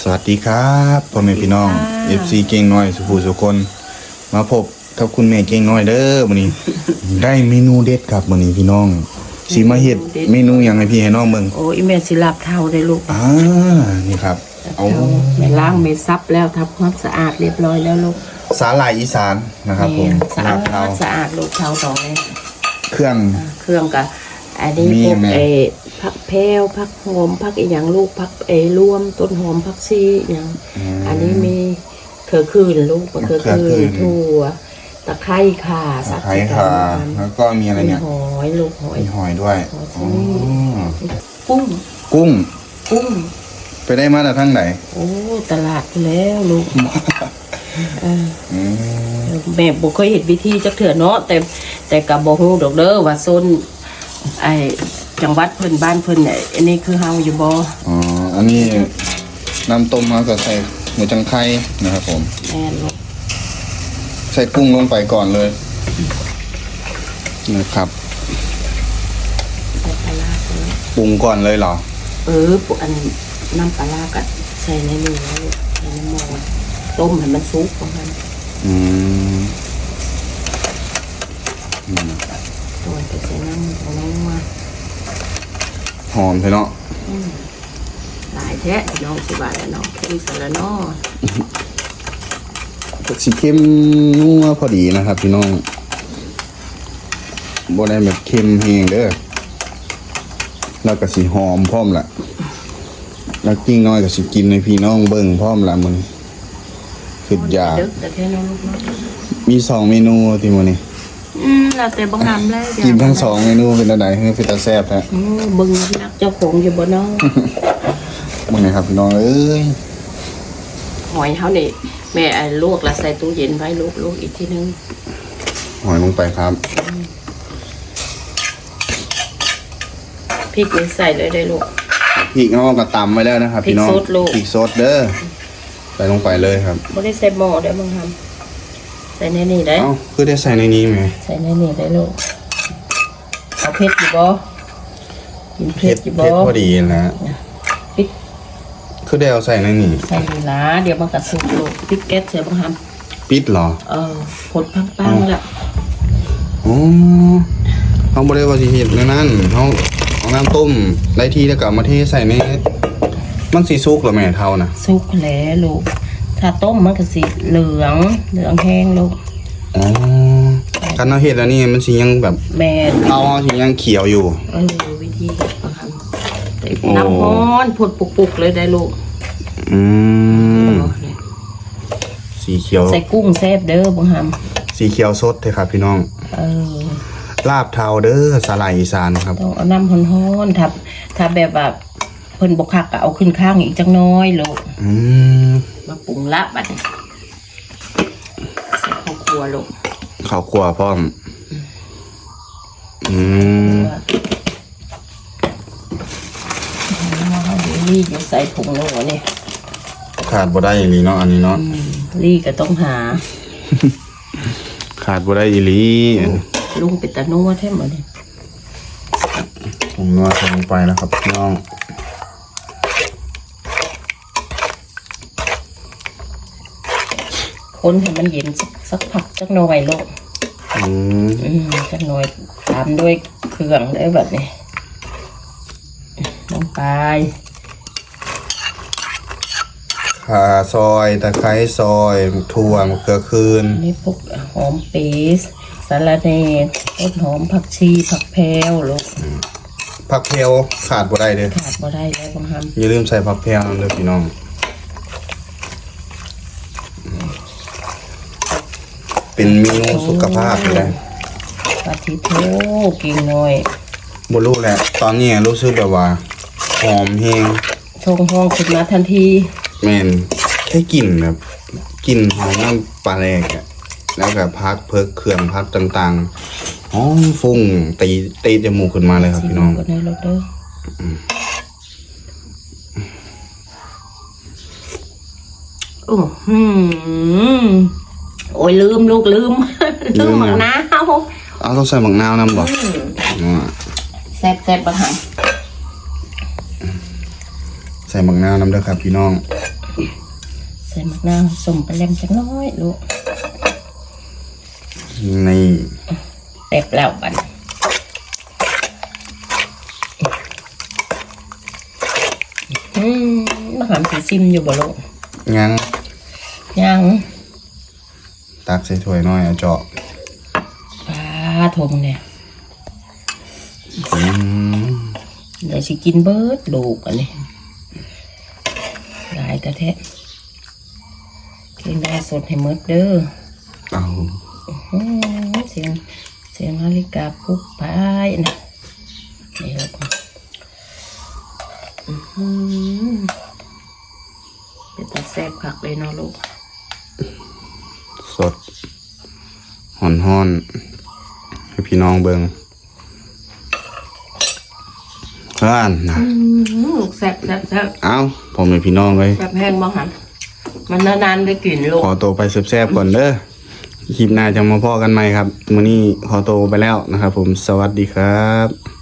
สวัสดีครับพ่อแม่พี่น้อง FC เก่งน้อยสุภูสุคน มาพบกับคุณแม่เก่งน้อยเด้อมื้อนี้ ได้เมนูเด็ดครับมื้อนี้พี่น้องสิมาเฮ็ดเมนูหยังให้พี่ให้น้องเบิ่งโอ้ยแม่สิลาบเท่าได้ลูกอ่านี่ครับเอาเท่าแม่ล้างแม่ซับแล้วทำความสะอาดเรียบร้อยแล้วลูกสาหร่ายอีสานนะครับผมแสะอาลาดบเทาสะอาดลูกเท่าต่อเลยเครื่องเครื่องกับ อันนี้มีพวกแม่เออผักแพรวผักหอมผักอีหยังลูกผักเออรวม ต้นหอมผักชีอหย่างอันนี้มีเขือคืนลูกมะเขือคืนถั่วตะไคร้ข่าตะสับไคร้ข่าแล้วก็มีอะไรมีเนี่ยหอยลูกหอย มีหอยด้วยหอยอ๋อกุ้งกุ้งกุ้ง ไปได้มาจากทางไหนโอ้ตลาดไปแล้วลูกเอออืมแม่บ่เคยเห็นวิธีจักเถื่อเนาะแต่แต่กับบ่ฮู้ดอกเด้อว่าโซน ไอ้จังหวัดเพิ่นบ้านเพิ่นเนี่ยอันนี้คือเฮาอยู่บ่อ๋อ อันนี้น้ำต้มมาก็ใส่หมูจังไข่นะครับผม แม่นลูกใส่กุ้งลงไปก่อนเลยนะครับ ใส่ปลาร้าไปแล้วปรุงก่อนเลยเหรอ เออปุ๊อันน้ำปลาร้าก็ใส่ในนี้แล้วลูกใส่ในหม้อต้มให้มันสุกประมาณอืมตัวไปใส่ น้ำเอาน้ำมาหอมใช่เนาะหลายแท้พี่น้องสิว่าแล้วเนาะเค็มซะแล้วเนาะสีเข้มนัวพอดีนะครับ พี่น้องบ่ได้แบบเค็มแห้งเด้อแล้วก็สีหอมพร้อมละแล้วกิ้งน้อยก็สิกินในพี่น้องเบิ่งพร้อมละมื้อนี้คืออยากเด็กแต่แค่น้องลูกเนาะมีสองเมนูที่มื้อนี้ อืมแล้วแต่บ่งามแล้วกินทั้งสองเมนูเป็นอะไรให้เป็นตาแซ่บแท้อืมเบิ่งนักเจ้าของอยู่บ่เนาะมื้อนี้ครับพี่น้องเอ้ยหอยเขานี่แม่ไอ้ลวกแล้วใส่ตู้เย็นไว้ลวกลวกอีกทีนึงหอยลงไปครับพริกนี่ใส่เลยได้ลูก พริกน้องก็ตำไว้แล้วนะครับ พี่น้องพริกสดลูก พริกสดเด้อใส่ลงไปเลยครับไม่ได้ใส่หม้อได้บ้างทำ ใส่ในนี่ได้ เอ้าคือได้ใส่ในนี้ไหมใส่ในนี่ได้ลูก เอาเผ็ดอยู่บ่กินเผ็ดอยู่บ่เผ็ดพอดีนะพริกคือได้เอาใส่ในนี้ใส่นี่ละเดี๋ยวมันกระสุกลูกพริกแก๊สใส่บ้างทปิดเหรอำเออผดปังๆแล้วอ๋อเขาบริวาสิเห็ดในนั้นเขาเอาน้ำต้มได้ที่แล้วก็เอามาเทใส่ในมันสีซุกเหรอแม่เท่านะสุกแล้วลูก ถ้าต้มมันก็สิเหลือง เหลืองแห้งลูกอ๋อการเอาเห็ดแล้วนี่มันสียังแบบแม่เอาสียังเขียวอยู่ เออวิธีเฮ็ดบ้างทำแต่น้ำร้อนผดปุกๆเลยได้ลูกอืมสีเขียว ใส่กุ้งแซ่บเด้อบังหสีเขียวสดเลยครับพี่น้องำเออ ลาบเทาเด้อสาหร่ายอีสานครับ ต้องเอาน้ำร้อนๆถ้าถ้าแบบว่า เพิ่นบกคักก็เอาขึ้นข้างอีกจังน้อยลูกอืมมาปรุงละบัดนี้ใส่ข้าวคั่วลูกข้าวคั่วพร้อม อืมลี่อยู่ใส่ผงโลนี่ขาดบ่ได้อย่างนี้เนาะอันนี้เนาะลี่ก็ต้องหา ขาดบ่ได้อีหลีลุงเป็นตะนัวแท้หมดนี่ ผมนวดลงไปแล้วครับพี่น้อง คนให้มันเย็นสักสักพักจักหน่อยลูกอืมอืมจักหน่อยตามด้วยเครื่องได้แบบนี้ลงไปข่าซอยตะไคร้ซอยถั่วมะเขือคืนนี่พวกหอมปีสสาระเนต้นหอมผักชีผักแพรวลูกผักเพลวขาดบ่ได้เด้อขาดบ่ได้แล้วบางคอย่าลืมใส่ผักเพลวนั่นเด้อพี่น้อง เป็นเมนูสุขภาพเลยำปลาทิโทกิ่งหน่อยบ่รู้แหละ ตอนนี้รู้สึกแบบว่า หอมแฮงชงห้องขึ้นมาทันทีแม่นแค่กลิ่นแบบกลิ่นหอมน้ำปลาแรกอะแล้วก็พักเพิกเครื่องพักต่างๆหอมฟุ้งตีตีจมูกขึ้นมาเลยครับพี่น้อง ก็ในรถเด้ออโอ้หืม โอ้ยลืมลูกลืมลืมหมักน้าวเอาต้องใส่หมักนาวนํบ่อ่าแซ่บแซ่บปะค่ะใส่หมักนาวนํเด้อครับพี่น้อง ใส่มะนาวสมไปเล็มจังน้อยลูกนี่เต็บแล้วบันอืมมะขามสีซิมอยู่บ่ลูกยังยัง ตักใส่ถ้วยน้อยเอาเจาะปลาทงเนี่ยอืมเดี๋ยวสิกินเบิร์ดลูกอันนี้หลายกระแทะกินได้สดให้หมดเด้อเอาอืมเสียงเสียงนาฬิกาปลุกพายนะเดี๋ยวอื้อหือเป็นตาแซ่บคักเลยเนาะลูก สดห่อนห่อนๆให้พี่น้องเบิงเพื่อนนะลูกแซ่บแซ่บแซ่บเอาผมเป็นพี่น้องเลยแซ่บแห้งบ้างหันมันนานๆได้กลิ่นลูกขอตัวไปแซบๆก่อนเด้อคลิปหน้าจะมาพ่อกันใหม่ครับมื้อนี้ขอตัวไปแล้วนะครับผมสวัสดีครับ